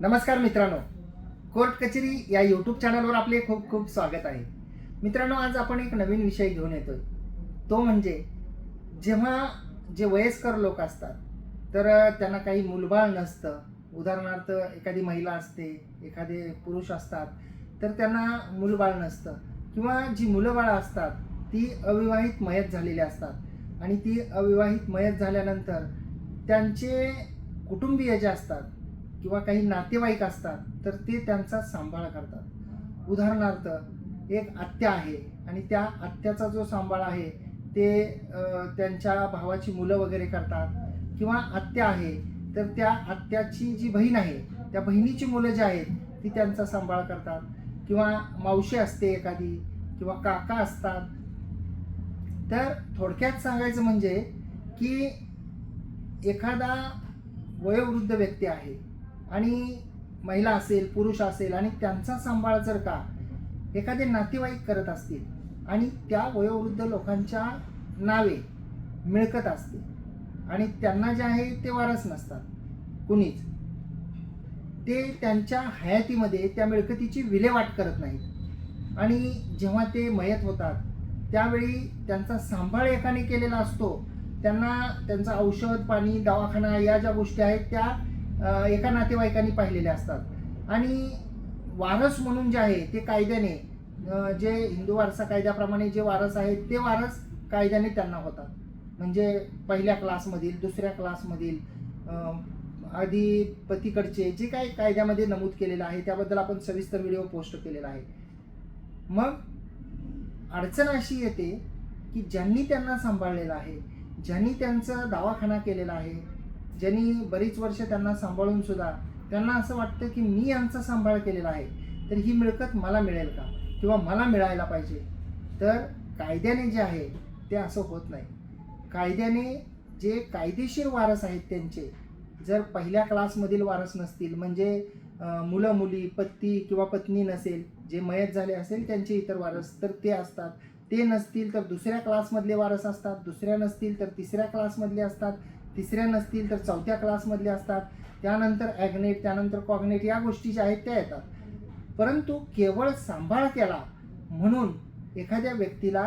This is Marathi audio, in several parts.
नमस्कार मित्रांनो. कोर्ट कचेरी या यूट्यूब चॅनलवर आपले खूप खूप स्वागत आहे. मित्रांनो आज आपण एक नवीन विषय घेऊन येतोय. तो म्हणजे जेव्हा जे वयस्कर लोक असतात तर त्यांना काही मूलबाळ नसतं. उदाहरणार्थ एखादी महिला असते एखादे पुरुष असतात तर त्यांना मूलबाळ नसतं. किंवा जी मुलं बाळं असतात ती अविवाहित मयत झालेली असतात. आणि ती अविवाहित मयत झाल्यानंतर त्यांचे कुटुंबीय जे असतात किंवा काही नातेवाईक असतात तर ते त्यांचा सांभाळ करतात. उदाहरणार्थ एक आत्या आहे आणि त्या आत्याचा जो सांभाळ आहे ते त्यांच्या भावाची मुलं वगैरे करतात. किंवा आत्या आहे तर त्या आत्याची जी बहीण आहे त्या बहिणीची मुलं जी आहेत ती त्यांचा सांभाळ करतात. किंवा मावशी असते एखादी किंवा काका असतात. तर थोडक्यात सांगायचं म्हणजे की एखादा वयोवृद्ध व्यक्ती आहे आणि महिला असेल पुरुष असेल आणि त्यांचा सांभाळ जर का एखादे नातेवाईक करत असतील आणि त्या वयोवृद्ध लोकांच्या नावे मिळकत असते आणि त्यांना जे आहे ते वारस नसतात कुणीच ते त्यांच्या हयातीमध्ये त्या मिळकतीची विल्हेवाट करत नाहीत. आणि जेव्हा ते मयत होतात त्यावेळी त्यांचा सांभाळ एकाने केलेला असतो. त्यांना त्यांचं औषध पाणी दवाखाना या ज्या गोष्टी आहेत त्या एका नातेवाईकांनी पाहिलेले असतात. आणि वारस म्हणून जे आहे ते कायद्याने जे हिंदू वारसा कायद्याप्रमाणे जे वारस आहेत ते वारस कायद्याने त्यांना होतात. म्हणजे पहिल्या क्लासमधील दुसऱ्या क्लासमधील आधी पतीकडचे जे काही कायद्यामध्ये नमूद केलेलं आहे त्याबद्दल आपण सविस्तर व्हिडिओ पोस्ट केलेला आहे. मग अडचण अशी येते की ज्यांनी त्यांना सांभाळलेलं आहे ज्यांनी त्यांचा दवाखाना केलेला आहे ज्यांनी बरीच वर्ष त्यांना सांभाळून सुद्धा त्यांना असं वाटतं की मी यांचा सांभाळ केलेला आहे तर ही मिळकत मला मिळेल का? किंवा मला मिळायला पाहिजे. तर कायद्याने जे आहे ते असं होत नाही. कायद्याने जे कायदेशीर वारस आहेत त्यांचे जर पहिल्या क्लासमधील वारस नसतील म्हणजे मुलं मुली पत्ती किंवा पत्नी नसेल जे मयत झाले असेल त्यांचे इतर वारस तर ते असतात. ते नसतील तर दुसऱ्या क्लासमधले वारस असतात दुसऱ्या नसतील तर तिसऱ्या क्लासमधले असतात. तिसऱ्या नसतील तर चौथ्या क्लासमधले असतात. त्यानंतर ॲग्नेट त्यानंतर कॉग्नेट या गोष्टी ज्या आहेत त्या येतात. परंतु केवळ सांभाळ केला म्हणून एखाद्या व्यक्तीला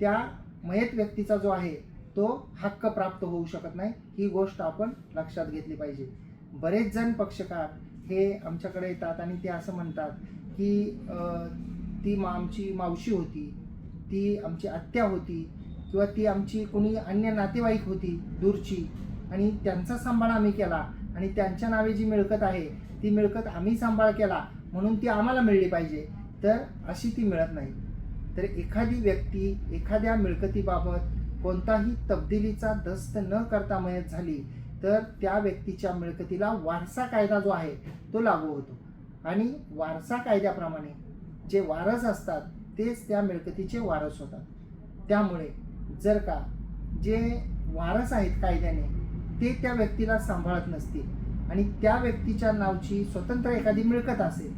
त्या मयत व्यक्तीचा जो आहे तो हक्क प्राप्त होऊ शकत नाही. ही गोष्ट आपण लक्षात घेतली पाहिजे. बरेच जण पक्षकार हे आमच्याकडे येतात आणि ते असं म्हणतात की ती मा आमची मावशी होती ती आमची आत्या होती किंवा ती आमची कोणी अन्य नातेवाईक होती दूरची आणि त्यांचा सांभाळ आम्ही केला. आणि त्यांच्या नावे जी मिळकत आहे ती मिळकत आम्ही सांभाळ केला म्हणून ती आम्हाला मिळली पाहिजे. तर अशी ती मिळत नाही. तर एखादी व्यक्ती एखाद्या मिळकतीबाबत कोणताही तब्दिलीचा दस्त न करता मयत झाली तर त्या व्यक्तीच्या मिळकतीला वारसा कायदा जो आहे तो लागू होतो. आणि वारसा कायद्याप्रमाणे जे वारस असतात तेच त्या मिळकतीचे वारस होतात. त्यामुळे जर का जे वारस आहेत कायद्याने ते त्या व्यक्तीला सांभाळत नसतील आणि त्या व्यक्तीच्या नावची स्वतंत्र एखादी मिळकत असेल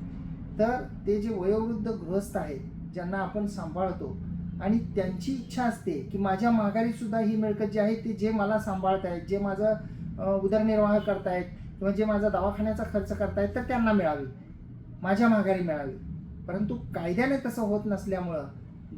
तर ते जे वयोवृद्ध गृहस्थ आहेत ज्यांना आपण सांभाळतो आणि त्यांची इच्छा असते की माझ्या माघारीसुद्धा ही मिळकत जी आहे ती जे मला सांभाळत आहेत जे माझं उदरनिर्वाह करतायत किंवा जे माझा दवाखान्याचा खर्च करतायत तर त्यांना मिळावी. माझ्या माघारी मिळावी. परंतु कायद्याने तसं होत नसल्यामुळं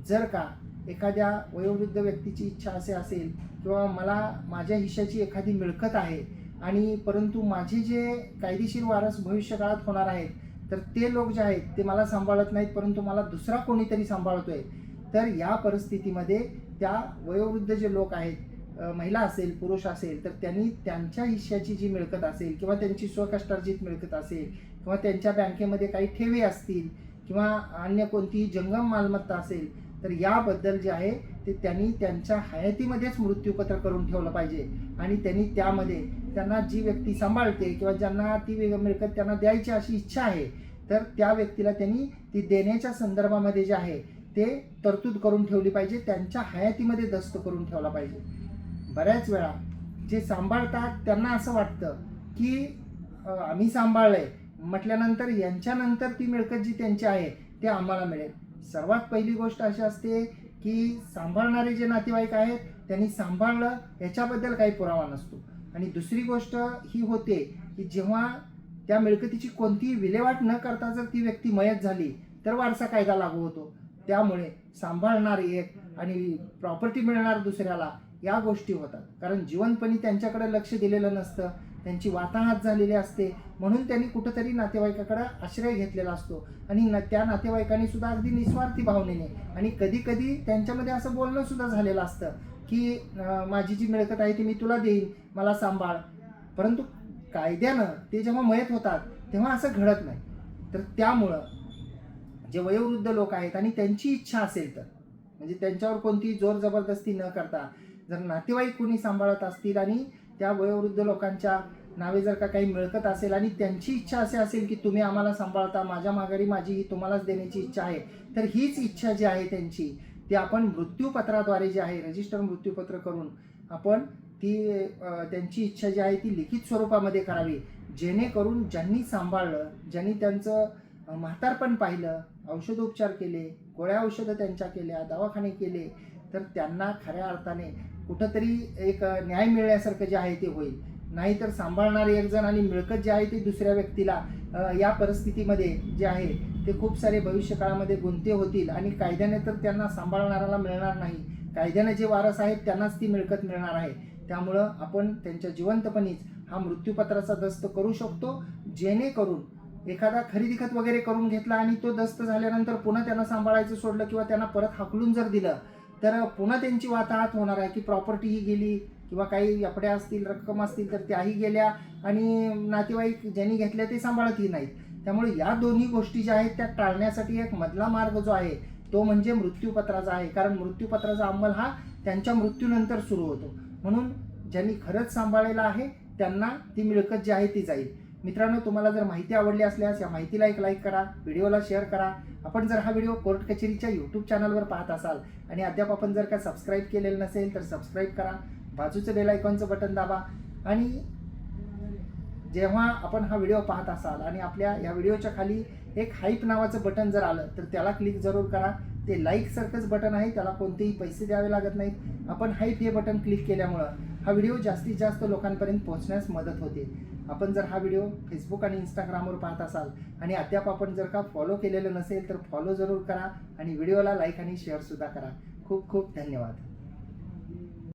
जर का एखाद्या वयोवृद्ध व्यक्तीची इच्छा असे असेल किंवा मला माझ्या हिश्श्याची एखादी मिळकत आहे आणि परंतु माझे जे कायदेशीर वारस भविष्यकाळात होणार आहेत तर ते लोक जे आहेत ते मला सांभाळत नाहीत परंतु मला दुसरा कोणीतरी सांभाळतोय. तर या परिस्थितीमध्ये त्या वयोवृद्ध जे लोक आहेत महिला असेल पुरुष असेल तर त्यांनी त्यांच्या हिश्श्याची जी मिळकत असेल किंवा त्यांची स्वकष्टार्जित मिळकत असेल किंवा त्यांच्या बँकेमध्ये काही ठेवी असतील किंवा अन्य कोणतीही जंगम मालमत्ता असेल तर याबद्दल जे आहे ते त्यांनी त्यांच्या हयातीमध्येच मृत्यूपत्र करून ठेवलं पाहिजे. आणि त्यांनी त्यामध्ये त्यांना जी व्यक्ती सांभाळते किंवा ज्यांना ती वेग- मिळकत त्यांना द्यायची अशी इच्छा आहे तर त्या व्यक्तीला त्यांनी ती देण्याच्या संदर्भामध्ये जे आहे ते तरतूद करून ठेवली पाहिजे त्यांच्या हयातीमध्ये दस्त करून ठेवला पाहिजे. बऱ्याच वेळा जे सांभाळतात त्यांना असं वाटतं की आम्ही सांभाळलं आहे म्हटल्यानंतर यांच्यानंतर ती मिळकत जी त्यांची आहे ते आम्हाला मिळेल. सर्वात पहिली गोष्ट अशी असते की सांभाळणारे जे नातेवाईक आहेत त्यांनी सांभाळलं याच्याबद्दल काही पुरावा नसतो. आणि दुसरी गोष्ट ही होते की जेव्हा त्या मिळकतीची कोणतीही विल्हेवाट न करता जर ती व्यक्ती मयत झाली तर वारसा कायदा लागू होतो. त्यामुळे सांभाळणार एक आणि प्रॉपर्टी मिळणार दुसऱ्याला या गोष्टी होतात. कारण जीवनपणी त्यांच्याकडे लक्ष दिलेलं नसतं. त्यांची वाताहात झालेली असते. म्हणून त्यांनी कुठंतरी नातेवाईकाकडे आश्रय घेतलेला असतो. आणि न त्या नातेवाईकांनी सुद्धा अगदी निस्वार्थी भावनेने आणि कधी कधी त्यांच्यामध्ये असं बोलणं सुद्धा झालेलं असतं की माझी जी मिळकत आहे ती मी तुला देईन मला सांभाळ. परंतु कायद्यानं ते जेव्हा मयत होतात तेव्हा असं घडत नाही. तर त्यामुळं जे वयोवृद्ध लोक आहेत आणि त्यांची इच्छा असेल तर म्हणजे त्यांच्यावर कोणतीही जोर जबरदस्ती न करता जर नातेवाईक कोणी सांभाळत असतील आणि त्या वयोवृद्ध लोकांच्या नावे जर का काही मिळकत असेल आणि त्यांची इच्छा असे असेल की तुम्ही आम्हाला सांभाळता माझ्या माघारी माझी ही तुम्हालाच देण्याची इच्छा आहे तर हीच इच्छा जी आहे त्यांची ती आपण मृत्यूपत्राद्वारे जी आहे रजिस्टर मृत्यूपत्र करून आपण ती त्यांची इच्छा जी आहे ती लिखित स्वरूपामध्ये करावी. जेणेकरून ज्यांनी सांभाळलं ज्यांनी त्यांचं म्हातारपण पाहिलं औषधोपचार केले गोळ्या औषधं त्यांच्या केल्या दवाखाने केले तर त्यांना खऱ्या अर्थाने कुठंतरी एक न्याय मिळण्यासारखं जे आहे ते होईल. नाहीतर सांभाळणारे एक जण आणि मिळकत जे आहे ते दुसऱ्या व्यक्तीला या परिस्थितीमध्ये जे आहे ते खूप सारे भविष्य काळामध्ये गुंते होतील आणि कायद्याने तर त्यांना सांभाळणाऱ्याला मिळणार नाही. कायद्याने जे वारस आहेत त्यांनाच ती मिळकत मिळणार आहे. त्यामुळं आपण त्यांच्या जिवंतपणीच हा मृत्यूपत्राचा दस्त करू शकतो जेणेकरून एखादा खरेदी खत वगैरे करून घेतला आणि तो दस्त झाल्यानंतर पुन्हा त्यांना सांभाळायचं सोडलं किंवा त्यांना परत हाकलून जर दिलं तर पुन्हा त्यांची वाताहत होणार आहे की प्रॉपर्टी ही गेली किंवा काही एपड्या असतील रक्कम असतील तर त्याही गेल्या आणि नातेवाईक ज्यांनी घेतल्या ते सांभाळतही नाहीत. त्यामुळे या दोन्ही गोष्टी ज्या आहेत त्या टाळण्यासाठी एक मधला मार्ग जो आहे तो म्हणजे मृत्यूपत्राचा आहे. कारण मृत्यूपत्राचा अंमल हा त्यांच्या मृत्यूनंतर सुरू होतो. म्हणून ज्यांनी खरंच सांभाळलेलं आहे त्यांना ती मिळकत जी आहे ती जाईल. मित्रांनो तुम्हाला जर माहिती आवडली असल्यास या माहितीला एक लाईक करा व्हिडिओला शेअर करा. आपण जर हा व्हिडिओ कोर्ट कचेरीच्या यूट्यूब चॅनलवर पाहत असाल आणि अद्याप आपण जर का सबस्क्राईब केलेलं नसेल तर सबस्क्राईब करा. बाजूचं बेल आयकॉनचं बटन दाबा. आणि जेव्हा आपण हा व्हिडिओ पाहत असाल आणि आपल्या या व्हिडिओच्या खाली एक हाईप नावाचं बटन जर आलं तर त्याला क्लिक जरूर करा. ते लाईकसारखंच बटन आहे त्याला कोणतेही पैसे द्यावे लागत नाहीत. आपण हाईप हे बटन क्लिक केल्यामुळं हा व्हिडिओ जास्तीत जास्त लोकांपर्यंत पोहोचण्यास मदत होते. आपण जर हा व्हिडिओ फेसबुक आणि इंस्टाग्रामवर पाहत असाल आणि अद्याप आपण जर का फॉलो केलेलं नसेल तर फॉलो जरूर करा आणि व्हिडिओला लाईक आणि शेअरसुद्धा करा. खूप खूप धन्यवाद.